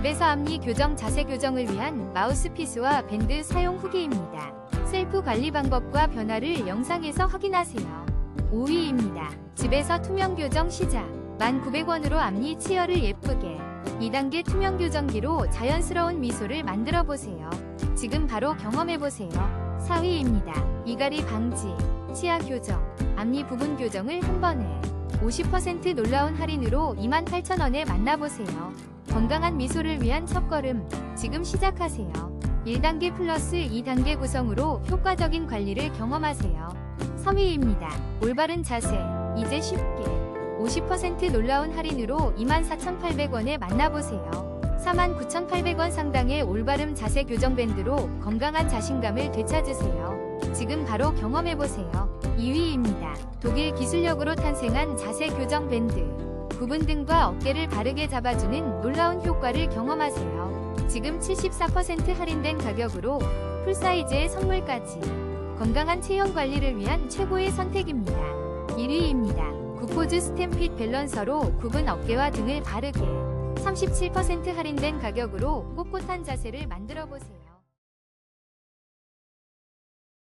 집에서 앞니 교정 자세 교정을 위한 마우스피스와 밴드 사용 후기입니다. 셀프 관리 방법과 변화를 영상에서 확인하세요. 5위입니다. 집에서 투명 교정 시작. 1,900원으로 앞니 치열을 예쁘게. 2단계 투명 교정기로 자연스러운 미소를 만들어 보세요. 지금 바로 경험해 보세요. 4위입니다. 이갈이 방지, 치아 교정, 앞니 부분 교정을 한 번에 50% 놀라운 할인으로 28,000원에 만나보세요. 건강한 미소를 위한 첫걸음, 지금 시작하세요. 1단계 플러스 2단계 구성으로 효과적인 관리를 경험하세요. 3위입니다. 올바른 자세, 이제 쉽게 50% 놀라운 할인으로 24,800원에 만나보세요. 49,800원 상당의 올바름 자세 교정 밴드로 건강한 자신감을 되찾으세요. 지금 바로 경험해보세요. 2위입니다. 독일 기술력으로 탄생한 자세 교정 밴드. 부분 등과 어깨를 바르게 잡아주는 놀라운 효과를 경험하세요. 지금 74% 할인된 가격으로 풀사이즈의 선물까지. 건강한 체형 관리를 위한 최고의 선택입니다. 1위입니다. 구포즈 스탬핏 밸런서로 굽은 어깨와 등을 바르게 37% 할인된 가격으로 꼿꼿한 자세를 만들어 보세요.